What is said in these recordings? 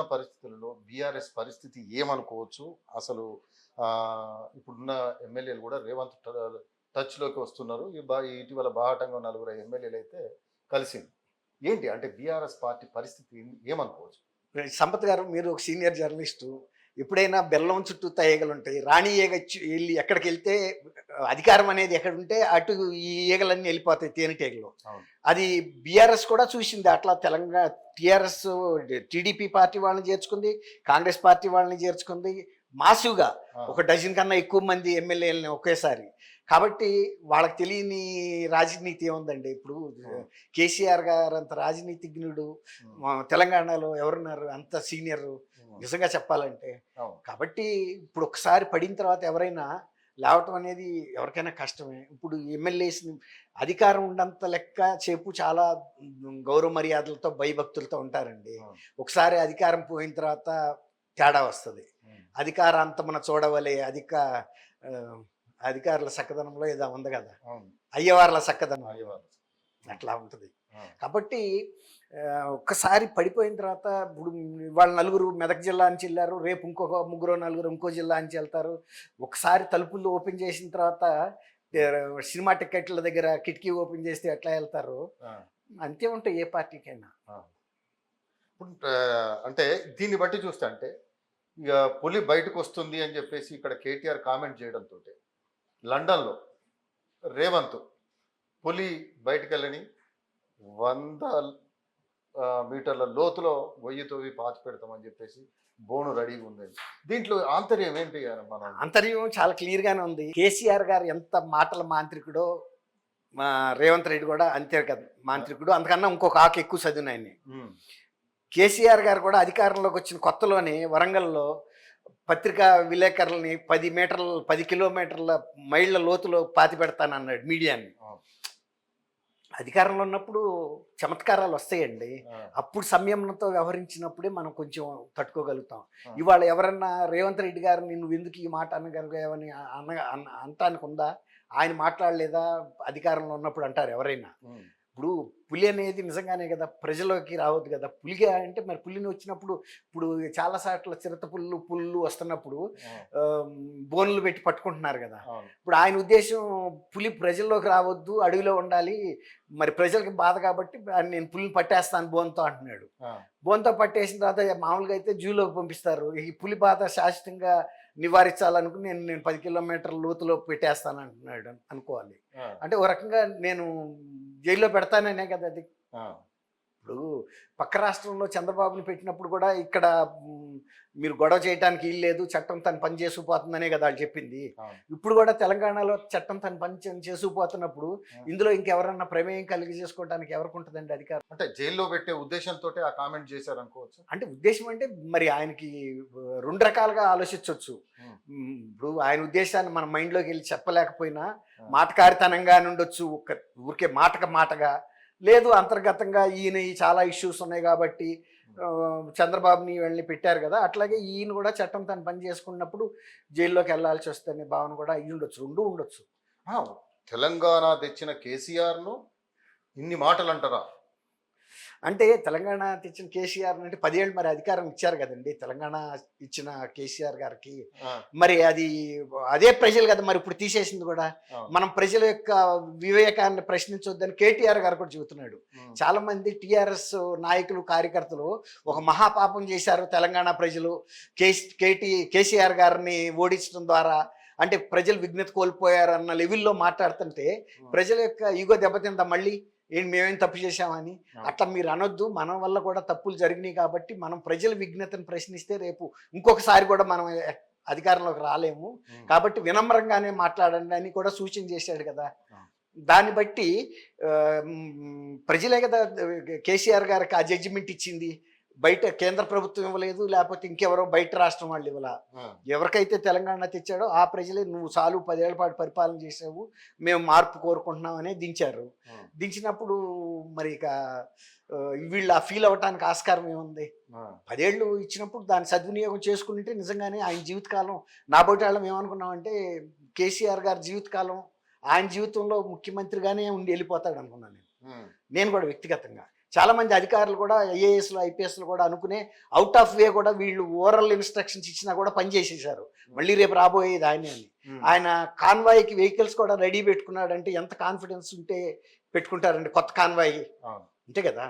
ఇప్పుడున్న పరిస్థితులలో బీఆర్ఎస్ పరిస్థితి ఏమనుకోవచ్చు? అసలు ఇప్పుడున్న ఎమ్మెల్యేలు కూడా రేవంత్ టచ్లోకి వస్తున్నారు. ఇటీవల బాహటంగా నలుగురు ఎమ్మెల్యేలు అయితే కలిసింది ఏంటి? అంటే బీఆర్ఎస్ పార్టీ పరిస్థితి ఏమనుకోవచ్చు? సంపత్ గారు మీరు ఒక సీనియర్ జర్నలిస్టు ఎప్పుడైనా బెల్లం చుట్టూ తయ్యగలు ఉంటాయి. రాణి ఈగ వెళ్ళి ఎక్కడికి వెళ్తే అధికారం అనేది ఎక్కడ ఉంటే అటు ఈ ఈగలన్నీ వెళ్ళిపోతాయి తేనెటీగలు. అది బీఆర్ఎస్ కూడా చూసింది. అట్లా తెలంగాణ టీఆర్ఎస్ టీడీపీ పార్టీ వాళ్ళని చేర్చుకుంది కాంగ్రెస్ పార్టీ వాళ్ళని చేర్చుకుంది. మాసుగా ఒక డజన్ కన్నా ఎక్కువ మంది ఎమ్మెల్యేలని ఒకేసారి. కాబట్టి వాళ్ళకి తెలియని రాజనీతి ఏముందండి? ఇప్పుడు కేసీఆర్ గారు అంత రాజనీతిజ్ఞుడు తెలంగాణలో ఎవరున్నారు? అంత సీనియర్ నిజంగా చెప్పాలంటే. కాబట్టి ఇప్పుడు ఒకసారి పడిన తర్వాత ఎవరైనా లేవటం అనేది ఎవరికైనా కష్టమే. ఇప్పుడు ఎమ్మెల్యేస్ని అధికారం ఉన్నంత లెక్క చేపు చాలా గౌరవ మర్యాదలతో భయభక్తులతో ఉంటారండి. ఒకసారి అధికారం పోయిన తర్వాత తేడా వస్తుంది. అధికారాంతమున చూడవలే అధిక అధికారుల చక్కదనంలో ఏదో ఉంది కదా. అయ్యవార్ల చక్కదనం అయ్యవారు. అట్లా ఉంటుంది. కాబట్టి ఒక్కసారి పడిపోయిన తర్వాత ఇప్పుడు వాళ్ళ నలుగురు మెదక్ జిల్లా నుంచి వెళ్ళారు రేపు ఇంకొక ముగ్గురు నలుగురు ఇంకో జిల్లా నుంచి వెళ్తారు. ఒకసారి తలుపులు ఓపెన్ చేసిన తర్వాత సినిమా టికెట్ల దగ్గర కిటికీ ఓపెన్ చేస్తే ఎట్లా వెళ్తారు. అంతే ఉంటాయి ఏ పార్టీకైనా. అంటే దీన్ని బట్టి చూస్తే అంటే ఇక పులి బయటకు వస్తుంది అని చెప్పేసి ఇక్కడ కేటీఆర్ కామెంట్ చేయడంతో లండన్లో రేవంత్ పులి బయటకు వెళ్ళని వంద మీటర్ల లోతులో గొయ్యి తవ్వి పాతి పెడతామని చెప్పేసి బోను రెడీగా ఉంది. దీంట్లో ఆంతర్యం ఏంటి మనం అంతర్యం చాలా క్లియర్గానే ఉంది. కేసీఆర్ గారు ఎంత మాటల మాంత్రికుడో మా రేవంత్ రెడ్డి కూడా అంతే కదా మాంత్రికుడు. అంతకన్నా ఇంకొక ఆకు ఎక్కువ చదివిన ఆయన్ని. ఉమ్, కేసీఆర్ గారు కూడా అధికారంలోకి వచ్చిన కొత్తలోనే వరంగల్లో పత్రికా విలేకరులని పది మీటర్ల పది కిలోమీటర్ల మైళ్ళ లోతులో పాతి పెడతానన్నాడు మీడియాని. అధికారంలో ఉన్నప్పుడు చమత్కారాలు వస్తాయండి. అప్పుడు సంయమనంతో వ్యవహరించినప్పుడే మనం కొంచెం తట్టుకోగలుగుతాం. ఇవాళ ఎవరన్నా రేవంత్ రెడ్డి గారిని నువ్వు ఎందుకు ఈ మాట అనగలిగావని అన్న అంటానికి ఉందా ఆయన మాట్లాడలేదా? అధికారంలో ఉన్నప్పుడు అంటారు ఎవరైనా. ఇప్పుడు పులి అనేది నిజంగానే కదా ప్రజలోకి రావద్దు కదా. పులిగా అంటే మరి పులిని వచ్చినప్పుడు ఇప్పుడు చాలా సార్లు చిరత పుల్లు పుల్లు వస్తున్నప్పుడు బోన్లు పెట్టి పట్టుకుంటున్నారు కదా. ఇప్పుడు ఆయన ఉద్దేశం పులి ప్రజల్లోకి రావద్దు అడవిలో ఉండాలి మరి ప్రజలకి బాధ కాబట్టి నేను పులిని పట్టేస్తాను బోన్తో అంటున్నాడు. బోన్తో పట్టేసిన తర్వాత మామూలుగా అయితే జూలోకి పంపిస్తారు. ఈ పులి బాధ శాశ్వతంగా నివారించాలనుకుని నేను నేను పది కిలోమీటర్ల లోతులో పెట్టేస్తాను అంటున్నాడు అనుకోవాలి అంటే ఒక రకంగా నేను జైల్లో పెడతాననే కదా అది. ఇప్పుడు పక్క రాష్ట్రంలో చంద్రబాబుని పెట్టినప్పుడు కూడా ఇక్కడ మీరు గొడవ చేయడానికి వీలు లేదు చట్టం తన పని చేసుకుపోతుందనే కదా వాళ్ళు చెప్పింది. ఇప్పుడు కూడా తెలంగాణలో చట్టం తన పని చేసుకుపోతున్నప్పుడు ఇందులో ఇంకెవరన్నా ప్రమేయం కలిగి చేసుకోవడానికి ఎవరికి ఉంటుందండి అధికారం? అంటే జైల్లో పెట్టే ఉద్దేశంతో ఆ కామెంట్ చేశారు అనుకోవచ్చు? అంటే ఉద్దేశం అంటే మరి ఆయనకి రెండు రకాలుగా ఆలోచించవచ్చు ఇప్పుడు ఆయన ఉద్దేశాన్ని మన మైండ్లోకి వెళ్ళి చెప్పలేకపోయినా. మాటకారితనంగా ఉండొచ్చు ఒక ఊరికే మాటక మాటగా లేదు అంతర్గతంగా ఈయన ఈ చాలా ఇష్యూస్ ఉన్నాయి కాబట్టి చంద్రబాబుని వీళ్ళని పెట్టారు కదా అట్లాగే ఈయన కూడా చట్టం తను పని చేసుకున్నప్పుడు జైల్లోకి వెళ్ళాల్సి వస్తుందనే భావన కూడా అయ్యి ఉండొచ్చు రెండు ఉండొచ్చు. తెలంగాణ తెచ్చిన కేసీఆర్ను ఇన్ని మాటలు అంటారా అంటే తెలంగాణ తెచ్చిన కేసీఆర్ అంటే పదేళ్ళు మరి అధికారం ఇచ్చారు కదండి. తెలంగాణ ఇచ్చిన కేసీఆర్ గారికి. మరి అది అదే ప్రజలు కదా మరి ఇప్పుడు తీసేసింది కూడా. మనం ప్రజల యొక్క వివేకాన్ని ప్రశ్నించొద్దని కేటీఆర్ గారు కూడా చెబుతున్నాడు. చాలా మంది టిఆర్ఎస్ నాయకులు కార్యకర్తలు ఒక మహాపాపం చేశారు తెలంగాణ ప్రజలు. కేటీ కేసీఆర్ గారిని ఓడించడం ద్వారా అంటే ప్రజలు విఘ్నత కోల్పోయారు అన్న లెవెల్లో మాట్లాడుతుంటే ప్రజల యొక్క ఈగో దెబ్బతిందా మళ్ళీ? ఏంటి మేమేం తప్పు చేశామని. అట్లా మీరు అనొద్దు. మన వల్ల కూడా తప్పులు జరిగినాయి కాబట్టి మనం ప్రజల విఘ్నతను ప్రశ్నిస్తే రేపు ఇంకొకసారి కూడా మనం అధికారంలోకి రాలేము. కాబట్టి వినమ్రంగానే మాట్లాడండి అని కూడా సూచన చేశాడు కదా. దాన్ని బట్టి ప్రజలే కదా కేసీఆర్ గారికి ఆ జడ్జిమెంట్ ఇచ్చింది. బయట కేంద్ర ప్రభుత్వం ఇవ్వలేదు లేకపోతే ఇంకెవరో బయట రాష్ట్రం వాళ్ళు ఇవ్వాల. ఎవరికైతే తెలంగాణ తెచ్చాడో ఆ ప్రజలే నువ్వు చాలు పదేళ్ళ పాటు పరిపాలన చేసావు మేము మార్పు కోరుకుంటున్నాం అనే దించారు. దించినప్పుడు మరి ఇక వీళ్ళు ఆ ఫీల్ అవ్వటానికి ఆస్కారం ఏముంది? పదేళ్ళు ఇచ్చినప్పుడు దాన్ని సద్వినియోగం చేసుకుంటే నిజంగానే ఆయన జీవితకాలం నాబోటి వాళ్ళం ఏమనుకున్నామంటే కేసీఆర్ గారి జీవితకాలం ఆయన జీవితంలో ముఖ్యమంత్రిగానే ఉండి వెళ్ళిపోతాడు అనుకున్నాను నేను. నేను కూడా వ్యక్తిగతంగా. చాలా మంది అధికారులు కూడా ఐఏఎస్లు ఐపీఎస్లు కూడా అనుకునే అవుట్ ఆఫ్ వే కూడా వీళ్ళు ఓరల్ ఇన్స్ట్రక్షన్స్ ఇచ్చినా కూడా పనిచేసేసారు మళ్ళీ రేపు రాబోయేది ఆయనే అని ఉమ్. ఆయన కాన్వాయ్కి వెహికల్స్ కూడా రెడీ పెట్టుకున్నాడంటే ఎంత కాన్ఫిడెన్స్ ఉంటే పెట్టుకుంటారండి కొత్త కాన్వాయ్. అంతే కదా.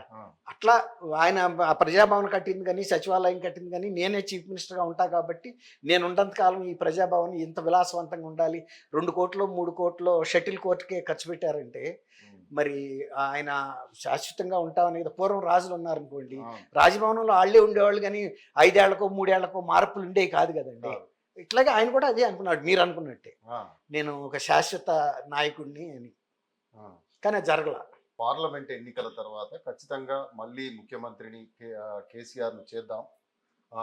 అట్లా ఆయన ఆ ప్రజాభవన్ కట్టింది కానీ సచివాలయం కట్టింది కానీ నేనే చీఫ్ మినిస్టర్గా ఉంటా కాబట్టి నేను ఉన్నంత కాలం ఈ ప్రజాభవన్ ఇంత విలాసవంతంగా ఉండాలి రెండు కోట్లు మూడు కోట్లు షటిల్ కోర్టుకే ఖర్చు పెట్టారంటే ఉమ్. మరి ఆయన శాశ్వతంగా ఉంటామని కదా పూర్వం రాజులు ఉన్నారనుకోండి. రాజభవనంలో వాళ్ళే ఉండేవాళ్ళు కానీ ఐదేళ్ళకో మూడేళ్ళకో మార్పులు ఉండేవి కాదు కదండి కాదు. ఇట్లాగే ఆయన కూడా అదే అనుకున్నాడు మీరు అనుకున్నట్టే. నేను ఒక శాశ్వత నాయకుడిని అని. కానీ జరగల పార్లమెంట్ ఎన్నికల తర్వాత ఖచ్చితంగా మళ్ళీ ముఖ్యమంత్రిని కేసీఆర్ను చేద్దాం ఆ,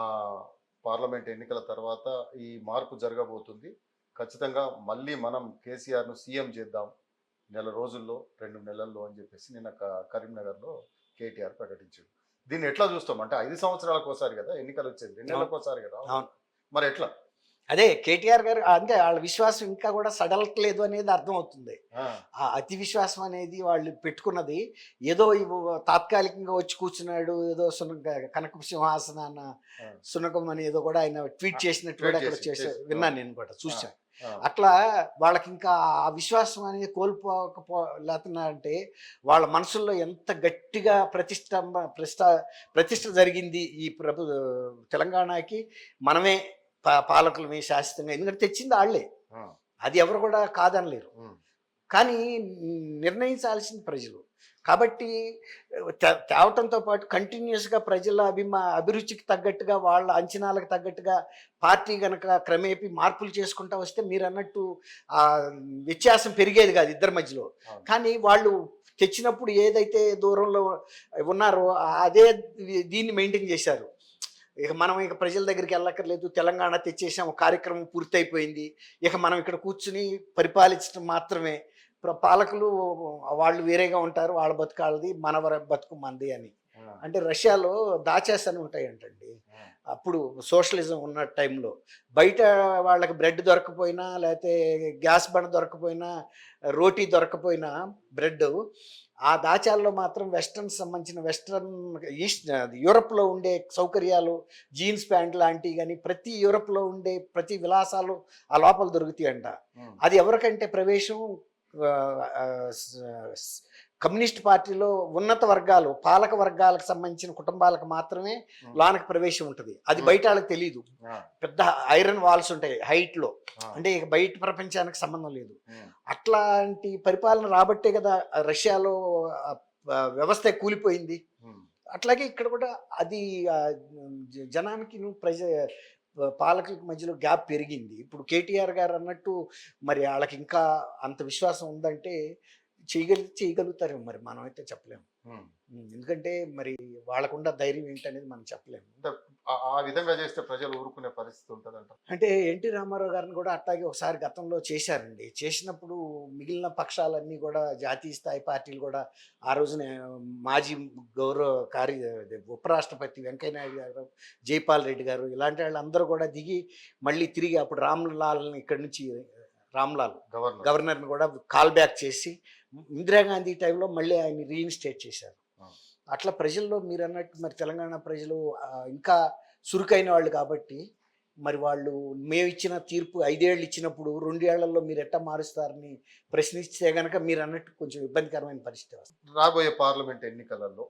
పార్లమెంట్ ఎన్నికల తర్వాత ఈ మార్పు జరగబోతుంది ఖచ్చితంగా మళ్ళీ మనం కేసీఆర్ను సీఎం చేద్దాం నెల రోజుల్లో రెండు నెలల్లో అని చెప్పేసి నిన్న కరీంనగర్లో కేటీఆర్ ప్రకటించాడు. దీన్ని ఎట్లా చూస్తాం? అంటే ఐదు సంవత్సరాలకు ఒకసారి కదా ఎన్నికలు వచ్చేది. రెండు నెలలకు ఒకసారి కదా. మరి ఎట్లా? అదే కేటీఆర్ గారు అంటే వాళ్ళ విశ్వాసం ఇంకా కూడా సడలట్లేదు అనేది అర్థమవుతుంది. ఆ, ఆ అతి విశ్వాసం అనేది వాళ్ళు పెట్టుకున్నది ఏదో తాత్కాలికంగా వచ్చి కూర్చున్నాడు ఏదో సునక కనక సింహాసనాన ఆ. సునకం అని ఏదో కూడా ఆయన ట్వీట్ చేసినట్టు కూడా చేసి-. విన్నాను నేను కూడా చూశాను. ఆ, అట్లా వాళ్ళకి ఇంకా ఆ విశ్వాసం అనేది కోల్పోకపో లేకున్నారంటే వాళ్ళ మనసుల్లో ఎంత గట్టిగా ప్రతిష్ట ప్రతిష్ట ప్రతిష్ట జరిగింది ఈ ప్రభు తెలంగాణకి మనమే పాలకులమే శాశ్వతంగా ఎందుకంటే తెచ్చింది వాళ్ళే అది ఎవరు కూడా కాదనలేరు. కానీ నిర్ణయించాల్సింది ప్రజలు. కాబట్టి తేవటంతో పాటు కంటిన్యూస్గా ప్రజల అభిమా అభిరుచికి తగ్గట్టుగా వాళ్ళ అంచనాలకు తగ్గట్టుగా పార్టీ కనుక క్రమేపీ మార్పులు చేసుకుంటా వస్తే మీరు అన్నట్టు ఆ వ్యత్యాసం పెరిగేది కాదు ఇద్దరి మధ్యలో. కానీ వాళ్ళు తెచ్చినప్పుడు ఏదైతే దూరంలో ఉన్నారో అదే దీన్ని మెయింటైన్ చేశారు. ఇక మనం ఇక ప్రజల దగ్గరికి వెళ్ళక్కర్లేదు తెలంగాణ తెచ్చేసాం ఒక కార్యక్రమం పూర్తయిపోయింది. ఇక మనం ఇక్కడ కూర్చుని పరిపాలించడం మాత్రమే. పాలకులు వాళ్ళు వేరేగా ఉంటారు వాళ్ళ బతుకాలది మన బతుకు మంది అని. అంటే రష్యాలో దాచాస్ అని ఉంటాయంటండి అప్పుడు సోషలిజం ఉన్న టైంలో బయట వాళ్ళకి బ్రెడ్ దొరకపోయినా లేకపోతే గ్యాస్ బండ దొరకపోయినా రోటీ దొరకపోయినా బ్రెడ్ ఆ దాచాల్లో మాత్రం వెస్ట్రన్ సంబంధించిన వెస్ట్రన్ ఈస్ట్ యూరప్లో ఉండే సౌకర్యాలు జీన్స్ ప్యాంట్ లాంటివి కానీ ప్రతి యూరప్లో ఉండే ప్రతి విలాసాలు ఆ లోపల దొరుకుతాయంట. అది ఎవరికంటే ప్రవేశం కమ్యూనిస్ట్ పార్టీలో ఉన్నత వర్గాలు పాలక వర్గాలకు సంబంధించిన కుటుంబాలకు మాత్రమే లోనకి ప్రవేశం ఉంటుంది. అది బయట వాళ్ళకి తెలియదు పెద్ద ఐరన్ వాల్స్ ఉంటాయి హైట్లో. ఆ, అంటే ఇక బయట ప్రపంచానికి సంబంధం లేదు. అట్లాంటి పరిపాలన రాబట్టే కదా రష్యాలో వ్యవస్థ కూలిపోయింది. అట్లాగే ఇక్కడ కూడా అది జనానికి ప్రజ పాలకులకు మధ్యలో గ్యాప్ పెరిగింది. ఇప్పుడు కేటీఆర్ గారు అన్నట్టు మరి వాళ్ళకి ఇంకా అంత విశ్వాసం ఉందంటే చేయగలిగి చేయగలుగుతారు మరి మనం అయితే చెప్పలేము ఎందుకంటే మరి వాళ్ళకున్న ధైర్యం ఏంటనేది మనం చెప్పలేము. ఆ- విధంగా చేస్తే ప్రజలు ఊరుకునే పరిస్థితి ఉంటుందంట. అంటే ఎన్టీ రామారావు గారిని కూడా అట్లాగే ఒకసారి గతంలో చేశారండి. చేసినప్పుడు మిగిలిన పక్షాలన్నీ కూడా జాతీయ స్థాయి పార్టీలు కూడా ఆ రోజున మాజీ గౌరవ కార్య ఉపరాష్ట్రపతి వెంకయ్యనాయుడు గారు జైపాల్ రెడ్డి గారు ఇలాంటి వాళ్ళందరూ కూడా దిగి మళ్ళీ తిరిగి అప్పుడు రామ్లాల్ని ఇక్కడి నుంచి రామ్లాల్ గవర్నర్. గవర్నర్ని కూడా కాల్ బ్యాక్ చేసి ఇందిరాగాంధీ టైంలో మళ్ళీ ఆయన్ని రీఇన్స్టేట్ చేశారు. అట్లా ప్రజల్లో మీరు అన్నట్టు మరి తెలంగాణ ప్రజలు ఇంకా చురుకైన వాళ్ళు కాబట్టి మరి వాళ్ళు మేము ఇచ్చిన తీర్పు ఐదేళ్ళు ఇచ్చినప్పుడు రెండేళ్ళలో మీరు ఎట్టా మారుస్తారని ప్రశ్నిస్తే గనక మీరు అన్నట్టు కొంచెం ఇబ్బందికరమైన పరిస్థితి వస్తుంది. రాబోయే పార్లమెంట్ ఎన్నికలలో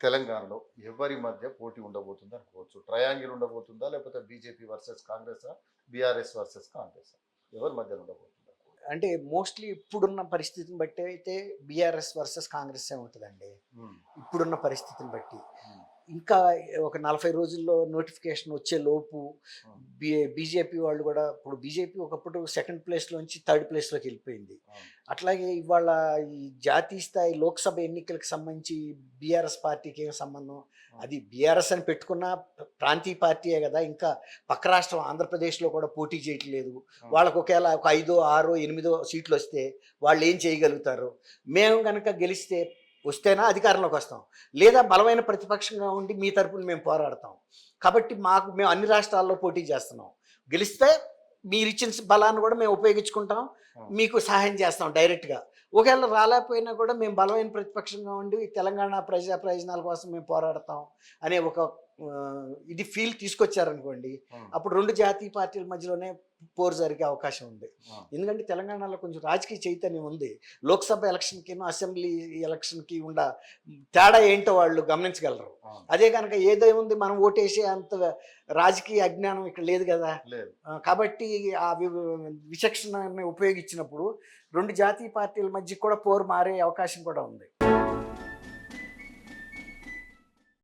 తెలంగాణలో ఎవరి మధ్య పోటీ ఉండబోతుంది అనుకోవచ్చు ట్రయాంగిల్ ఉండబోతుందా లేకపోతే BJP versus Congress BRS versus Congress? ఎవరి మధ్య ఉండబోతుంది. అంటే మోస్ట్లీ ఇప్పుడున్న పరిస్థితిని బట్టి అయితే బీఆర్ఎస్ వర్సెస్ కాంగ్రెస్ ఏ ఉంటుందండి ఉమ్, ఇప్పుడున్న పరిస్థితిని బట్టి. ఇంకా ఒక నలభై రోజుల్లో నోటిఫికేషన్ వచ్చే లోపు బీజేపీ వాళ్ళు కూడా ఇప్పుడు బీజేపీ ఒకప్పుడు సెకండ్ ప్లేస్లోంచి థర్డ్ ప్లేస్లోకి వెళ్ళిపోయింది. అట్లాగే ఇవాళ ఈ జాతీయ స్థాయి లోక్సభ ఎన్నికలకు సంబంధించి బీఆర్ఎస్ పార్టీకి ఏం సంబంధం? అది బీఆర్ఎస్ అని పెట్టుకున్న ప్రాంతీయ పార్టీయే కదా ఇంకా పక్క రాష్ట్రం ఆంధ్రప్రదేశ్లో కూడా పోటీ చేయట్లేదు. వాళ్ళకు ఒకవేళ ఒక ఐదో ఆరో ఎనిమిదో సీట్లు వస్తే వాళ్ళు ఏం చేయగలుగుతారు? మేము కనుక గెలిస్తే వస్తేనా అధికారంలోకి వస్తాం. లేదా బలమైన ప్రతిపక్షంగా ఉండి మీ తరపున మేము పోరాడతాం. కాబట్టి మాకు మేము అన్ని రాష్ట్రాల్లో పోటీ చేస్తున్నాం. గెలిస్తే మీరు ఇచ్చిన బలాన్ని కూడా మేము ఉపయోగించుకుంటాం. మీకు సహాయం చేస్తాం డైరెక్ట్గా ఒకవేళ రాలేకపోయినా కూడా మేము బలమైన ప్రతిపక్షంగా ఉండి తెలంగాణ ప్రజా ప్రయోజనాల కోసం మేము పోరాడతాం అనే ఒక ఇది ఫీల్ తీసుకొచ్చారనుకోండి అప్పుడు రెండు జాతీయ పార్టీల మధ్యలోనే పోరు జరిగే అవకాశం ఉంది. ఎందుకంటే తెలంగాణలో కొంచెం రాజకీయ చైతన్యం ఉంది. లోక్సభ ఎలక్షన్కి అసెంబ్లీ ఎలక్షన్కి ఉండ తేడా ఏంటో వాళ్ళు గమనించగలరు. అదే కనుక ఏదేముంది మనం ఓటేసే అంత రాజకీయ అజ్ఞానం ఇక్కడ లేదు కదా. కాబట్టి ఆ విచక్షణని ఉపయోగించినప్పుడు రెండు జాతీయ పార్టీల మధ్య కూడా పోరు మారే అవకాశం కూడా ఉంది.